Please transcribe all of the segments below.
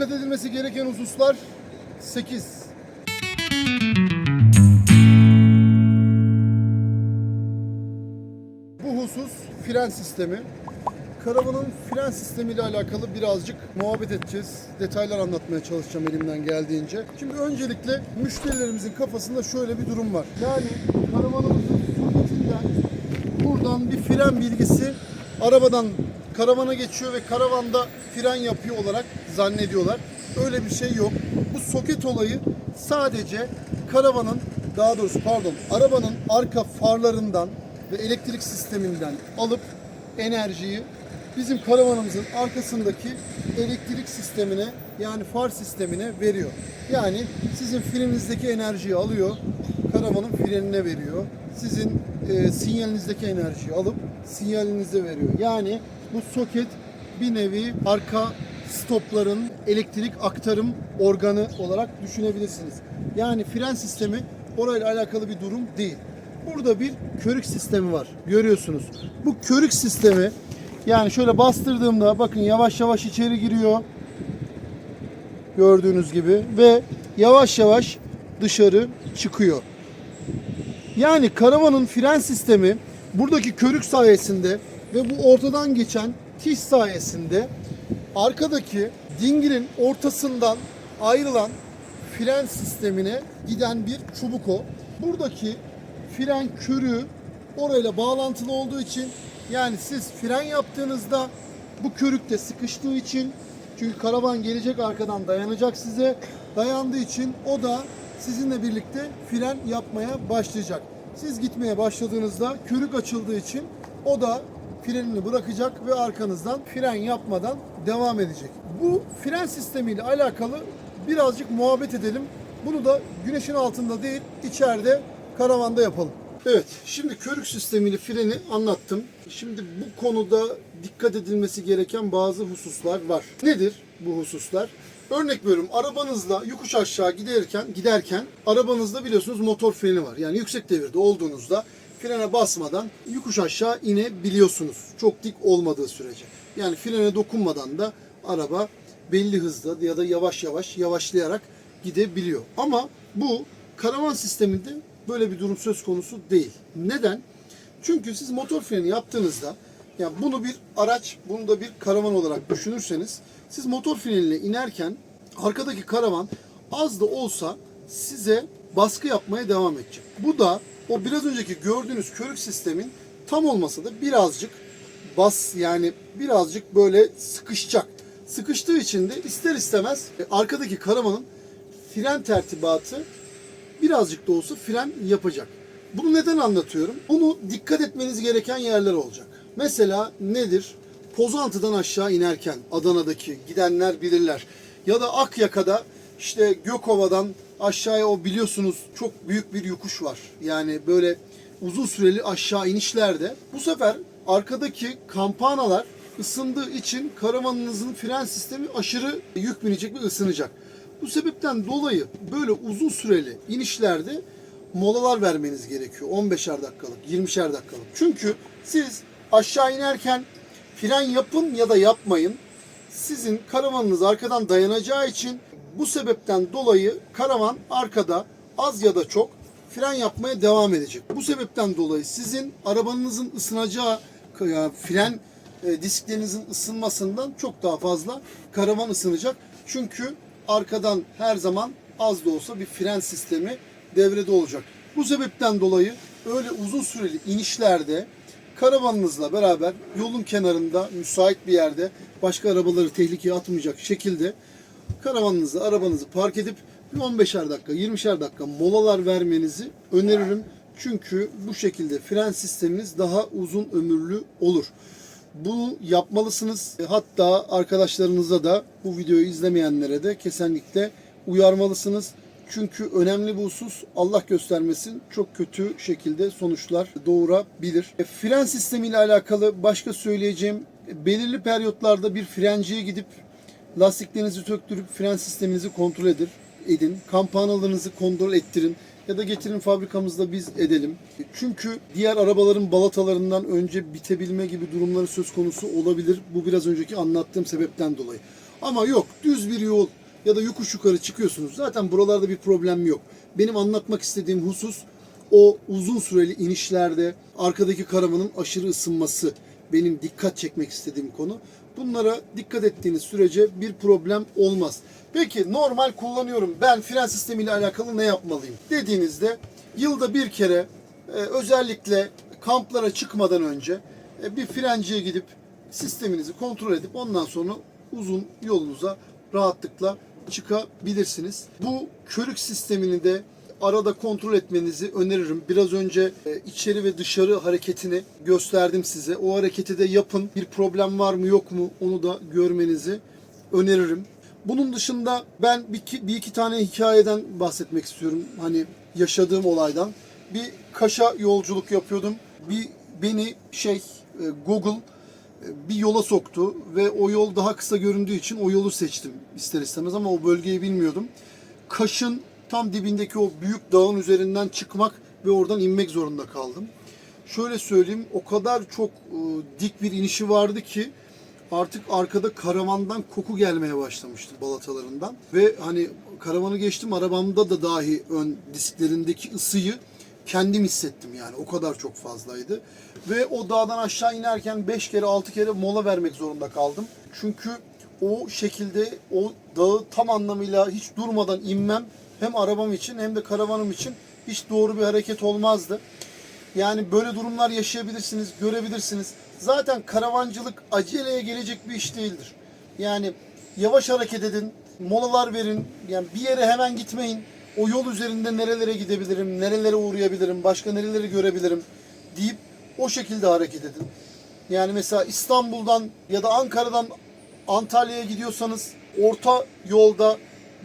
Dikkat edilmesi gereken hususlar 8. Bu husus fren sistemi. Karavanın fren sistemi ile alakalı birazcık muhabbet edeceğiz. Detaylar anlatmaya çalışacağım elimden geldiğince. Şimdi öncelikle müşterilerimizin kafasında şöyle bir durum var. Yani karavanımızın sürgütünden buradan bir fren bilgisi arabadan karavana geçiyor ve karavanda fren yapıyor olarak zannediyorlar. Öyle bir şey yok. Bu soket olayı sadece karavanın daha doğrusu pardon arabanın arka farlarından ve elektrik sisteminden alıp enerjiyi bizim karavanımızın arkasındaki elektrik sistemine yani far sistemine veriyor. Yani sizin frenizdeki enerjiyi alıyor, karavanın frenine veriyor. Sizin e, sinyalinizdeki enerjiyi alıp sinyalinize veriyor. Yani bu soket bir nevi arka stopların elektrik aktarım organı olarak düşünebilirsiniz. Yani fren sistemi orayla alakalı bir durum değil. Burada bir körük sistemi var. Görüyorsunuz. Bu körük sistemi yani şöyle bastırdığımda bakın yavaş yavaş içeri giriyor. Gördüğünüz gibi ve yavaş yavaş dışarı çıkıyor. Yani karavanın fren sistemi buradaki körük sayesinde ve bu ortadan geçen tiş sayesinde arkadaki dingilin ortasından ayrılan fren sistemine giden bir çubuk o. Buradaki fren körüğü orayla bağlantılı olduğu için yani siz fren yaptığınızda bu körükte sıkıştığı için çünkü karavan gelecek arkadan dayanacak size. Dayandığı için o da sizinle birlikte fren yapmaya başlayacak. Siz gitmeye başladığınızda körük açıldığı için o da frenini bırakacak ve arkanızdan fren yapmadan devam edecek. Bu fren sistemiyle alakalı birazcık muhabbet edelim. Bunu da güneşin altında değil, içeride karavanda yapalım. Evet, şimdi körük sistemiyle freni anlattım. Şimdi bu konuda dikkat edilmesi gereken bazı hususlar var. Nedir bu hususlar? Örnek veriyorum arabanızla yokuş aşağı giderken giderken arabanızda biliyorsunuz motor freni var. Yani yüksek devirde olduğunuzda frene basmadan yokuş aşağı inebiliyorsunuz. Çok dik olmadığı sürece. Yani frene dokunmadan da araba belli hızda ya da yavaş yavaş yavaşlayarak gidebiliyor. Ama bu karavan sisteminde böyle bir durum söz konusu değil. Neden? Çünkü siz motor freni yaptığınızda ya bunu bir araç, bunu da bir karavan olarak düşünürseniz siz motor freniyle inerken arkadaki karavan az da olsa size baskı yapmaya devam edecek. Bu da o biraz önceki gördüğünüz körük sistemin tam olmasa da birazcık bas yani birazcık böyle sıkışacak. Sıkıştığı için de ister istemez e, arkadaki karavanın fren tertibatı birazcık da olsa fren yapacak. Bunu neden anlatıyorum? Bunu dikkat etmeniz gereken yerler olacak. Mesela nedir? Pozantı'dan aşağı inerken Adana'daki gidenler bilirler. Ya da Akyaka'da işte Gökova'dan aşağıya o biliyorsunuz çok büyük bir yokuş var. Yani böyle uzun süreli aşağı inişlerde bu sefer arkadaki kampanalar ısındığı için karavanınızın fren sistemi aşırı yük binecek ve ısınacak. Bu sebepten dolayı böyle uzun süreli inişlerde molalar vermeniz gerekiyor. 15'er dakikalık, 20'şer dakikalık. Çünkü siz aşağı inerken fren yapın ya da yapmayın. Sizin karavanınız arkadan dayanacağı için bu sebepten dolayı karavan arkada az ya da çok fren yapmaya devam edecek. Bu sebepten dolayı sizin arabanızın ısınacağı fren e, disklerinizin ısınmasından çok daha fazla karavan ısınacak. Çünkü arkadan her zaman az da olsa bir fren sistemi devrede olacak. Bu sebepten dolayı öyle uzun süreli inişlerde karavanınızla beraber yolun kenarında müsait bir yerde başka arabaları tehlikeye atmayacak şekilde karavanınızı, arabanızı park edip bir 15'er dakika, 20'şer dakika molalar vermenizi öneririm. Çünkü bu şekilde fren sisteminiz daha uzun ömürlü olur. Bunu yapmalısınız. Hatta arkadaşlarınıza da bu videoyu izlemeyenlere de kesinlikle uyarmalısınız. Çünkü önemli bir husus Allah göstermesin çok kötü şekilde sonuçlar doğurabilir. E, Fren sistemiyle alakalı başka söyleyeceğim belirli periyotlarda bir frenciye gidip lastiklerinizi söktürüp fren sisteminizi kontrol edin. edin. Kampanalarınızı kontrol ettirin ya da getirin fabrikamızda biz edelim. Çünkü diğer arabaların balatalarından önce bitebilme gibi durumları söz konusu olabilir. Bu biraz önceki anlattığım sebepten dolayı. Ama yok düz bir yol ya da yokuş yukarı çıkıyorsunuz. Zaten buralarda bir problem yok. Benim anlatmak istediğim husus o uzun süreli inişlerde arkadaki karavanın aşırı ısınması benim dikkat çekmek istediğim konu. Bunlara dikkat ettiğiniz sürece bir problem olmaz. Peki normal kullanıyorum ben fren sistemiyle alakalı ne yapmalıyım dediğinizde yılda bir kere e, özellikle kamplara çıkmadan önce e, bir frenciye gidip sisteminizi kontrol edip ondan sonra uzun yolunuza rahatlıkla çıkabilirsiniz. Bu körük sistemini de arada kontrol etmenizi öneririm. Biraz önce e, içeri ve dışarı hareketini gösterdim size. O hareketi de yapın. Bir problem var mı yok mu onu da görmenizi öneririm. Bunun dışında ben bir iki, bir iki tane hikayeden bahsetmek istiyorum. Hani yaşadığım olaydan. Bir Kaş'a yolculuk yapıyordum. Bir beni şey e, Google e, bir yola soktu ve o yol daha kısa göründüğü için o yolu seçtim ister istemez ama o bölgeyi bilmiyordum. Kaş'ın tam dibindeki o büyük dağın üzerinden çıkmak ve oradan inmek zorunda kaldım. Şöyle söyleyeyim o kadar çok e, dik bir inişi vardı ki artık arkada karavandan koku gelmeye başlamıştı balatalarından. Ve hani karavanı geçtim arabamda da dahi ön disklerindeki ısıyı kendim hissettim yani o kadar çok fazlaydı. Ve o dağdan aşağı inerken 5 kere 6 kere mola vermek zorunda kaldım. Çünkü o şekilde o dağı tam anlamıyla hiç durmadan inmem hem arabam için hem de karavanım için hiç doğru bir hareket olmazdı. Yani böyle durumlar yaşayabilirsiniz, görebilirsiniz. Zaten karavancılık aceleye gelecek bir iş değildir. Yani yavaş hareket edin, molalar verin. Yani bir yere hemen gitmeyin. O yol üzerinde nerelere gidebilirim, nerelere uğrayabilirim, başka nereleri görebilirim deyip o şekilde hareket edin. Yani mesela İstanbul'dan ya da Ankara'dan Antalya'ya gidiyorsanız orta yolda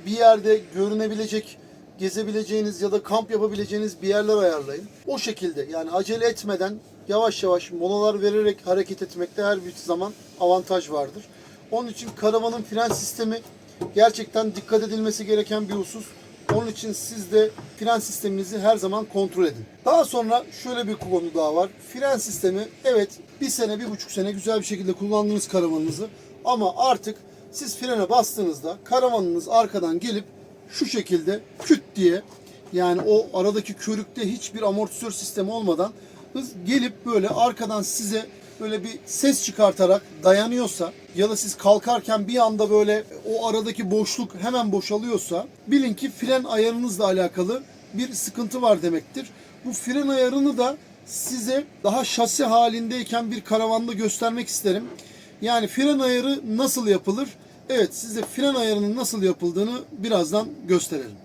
bir yerde görünebilecek, gezebileceğiniz ya da kamp yapabileceğiniz bir yerler ayarlayın. O şekilde yani acele etmeden yavaş yavaş molalar vererek hareket etmekte her bir zaman avantaj vardır. Onun için karavanın fren sistemi gerçekten dikkat edilmesi gereken bir husus. Onun için siz de fren sisteminizi her zaman kontrol edin. Daha sonra şöyle bir konu daha var. Fren sistemi evet bir sene, bir buçuk sene güzel bir şekilde kullandığınız karavanınızı ama artık siz frene bastığınızda karavanınız arkadan gelip şu şekilde küt diye yani o aradaki körükte hiçbir amortisör sistemi olmadan hız gelip böyle arkadan size böyle bir ses çıkartarak dayanıyorsa ya da siz kalkarken bir anda böyle o aradaki boşluk hemen boşalıyorsa bilin ki fren ayarınızla alakalı bir sıkıntı var demektir. Bu fren ayarını da size daha şasi halindeyken bir karavanda göstermek isterim. Yani fren ayarı nasıl yapılır? Evet size fren ayarının nasıl yapıldığını birazdan gösterelim.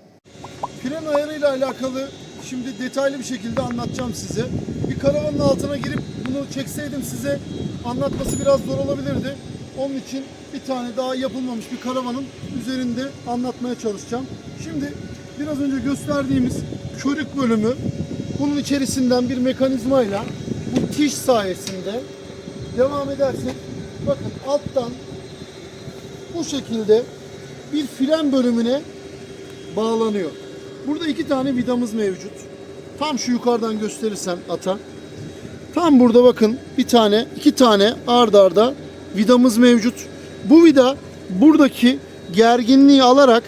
Fren ayarıyla alakalı şimdi detaylı bir şekilde anlatacağım size. Bir karavanın altına girip bunu çekseydim size anlatması biraz zor olabilirdi. Onun için bir tane daha yapılmamış bir karavanın üzerinde anlatmaya çalışacağım. Şimdi biraz önce gösterdiğimiz körük bölümü bunun içerisinden bir mekanizmayla bu tiş sayesinde devam edersek bakın alttan bu şekilde bir fren bölümüne bağlanıyor. Burada iki tane vidamız mevcut. Tam şu yukarıdan gösterirsem ata. Tam burada bakın bir tane, iki tane ard arda vidamız mevcut. Bu vida buradaki gerginliği alarak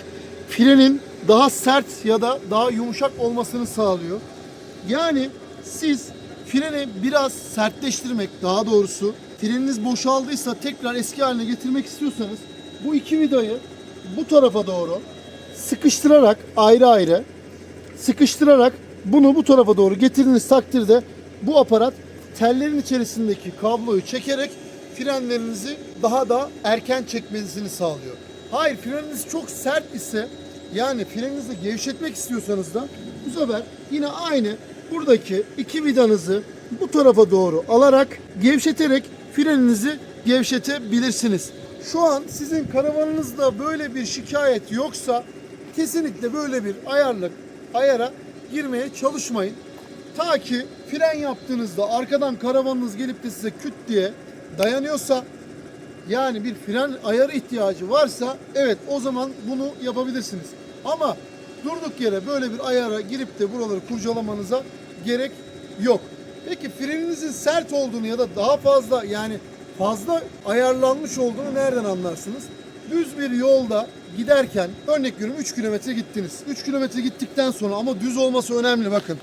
frenin daha sert ya da daha yumuşak olmasını sağlıyor. Yani siz freni biraz sertleştirmek daha doğrusu freniniz boşaldıysa tekrar eski haline getirmek istiyorsanız bu iki vidayı bu tarafa doğru sıkıştırarak ayrı ayrı sıkıştırarak bunu bu tarafa doğru getirdiğiniz takdirde bu aparat tellerin içerisindeki kabloyu çekerek frenlerinizi daha da erken çekmesini sağlıyor. Hayır freniniz çok sert ise yani freninizi gevşetmek istiyorsanız da bu sefer yine aynı buradaki iki vidanızı bu tarafa doğru alarak gevşeterek freninizi gevşetebilirsiniz. Şu an sizin karavanınızda böyle bir şikayet yoksa kesinlikle böyle bir ayarlık ayara girmeye çalışmayın. Ta ki fren yaptığınızda arkadan karavanınız gelip de size küt diye dayanıyorsa yani bir fren ayarı ihtiyacı varsa evet o zaman bunu yapabilirsiniz. Ama durduk yere böyle bir ayara girip de buraları kurcalamanıza gerek yok. Peki freninizin sert olduğunu ya da daha fazla yani fazla ayarlanmış olduğunu nereden anlarsınız? düz bir yolda giderken örnek veriyorum 3 kilometre gittiniz. 3 kilometre gittikten sonra ama düz olması önemli bakın.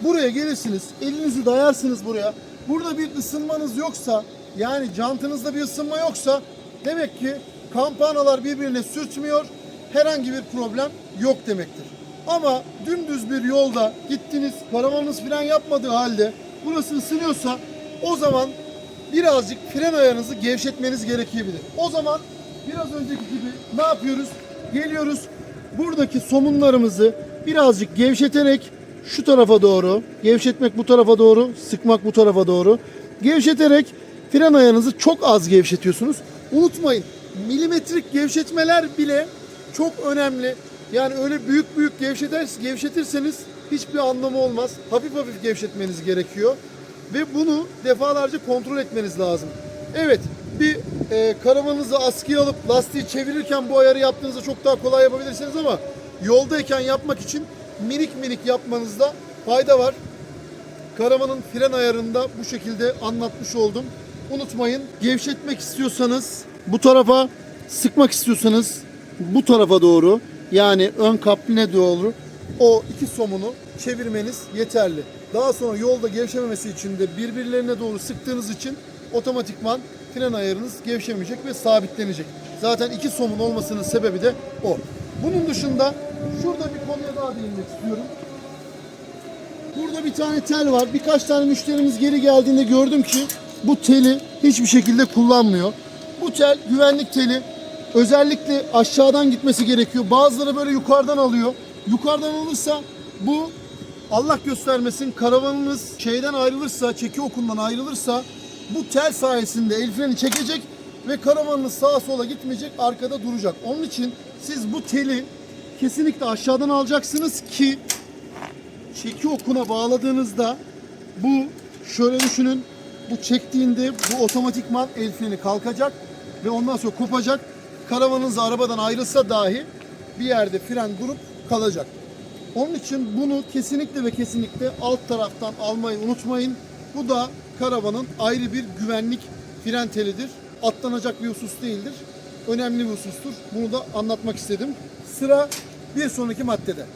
Buraya gelirsiniz, elinizi dayarsınız buraya. Burada bir ısınmanız yoksa, yani jantınızda bir ısınma yoksa demek ki kampanalar birbirine sürtmüyor. Herhangi bir problem yok demektir. Ama dümdüz bir yolda gittiniz, karavanınız fren yapmadığı halde burası ısınıyorsa o zaman birazcık fren ayarınızı gevşetmeniz gerekebilir. O zaman biraz önceki gibi ne yapıyoruz? Geliyoruz buradaki somunlarımızı birazcık gevşeterek şu tarafa doğru, gevşetmek bu tarafa doğru, sıkmak bu tarafa doğru. Gevşeterek fren ayarınızı çok az gevşetiyorsunuz. Unutmayın milimetrik gevşetmeler bile çok önemli. Yani öyle büyük büyük gevşeter, gevşetirseniz hiçbir anlamı olmaz. Hafif hafif gevşetmeniz gerekiyor. Ve bunu defalarca kontrol etmeniz lazım. Evet bir e, karavanınızı askıya alıp lastiği çevirirken bu ayarı yaptığınızda çok daha kolay yapabilirsiniz ama yoldayken yapmak için minik minik yapmanızda fayda var. Karavanın fren ayarında bu şekilde anlatmış oldum. Unutmayın gevşetmek istiyorsanız bu tarafa sıkmak istiyorsanız bu tarafa doğru yani ön kapline doğru o iki somunu çevirmeniz yeterli. Daha sonra yolda gevşememesi için de birbirlerine doğru sıktığınız için otomatikman fren ayarınız gevşemeyecek ve sabitlenecek. Zaten iki somun olmasının sebebi de o. Bunun dışında şurada bir konuya daha değinmek istiyorum. Burada bir tane tel var. Birkaç tane müşterimiz geri geldiğinde gördüm ki bu teli hiçbir şekilde kullanmıyor. Bu tel güvenlik teli. Özellikle aşağıdan gitmesi gerekiyor. Bazıları böyle yukarıdan alıyor. Yukarıdan alırsa bu Allah göstermesin karavanınız şeyden ayrılırsa, çeki okundan ayrılırsa bu tel sayesinde el freni çekecek ve karavanınız sağa sola gitmeyecek, arkada duracak. Onun için siz bu teli kesinlikle aşağıdan alacaksınız ki çeki okuna bağladığınızda bu şöyle düşünün bu çektiğinde bu otomatikman el freni kalkacak ve ondan sonra kopacak. Karavanınız arabadan ayrılsa dahi bir yerde fren durup kalacak. Onun için bunu kesinlikle ve kesinlikle alt taraftan almayı unutmayın. Bu da karavanın ayrı bir güvenlik fren telidir. Atlanacak bir husus değildir. Önemli bir husustur. Bunu da anlatmak istedim. Sıra bir sonraki maddede.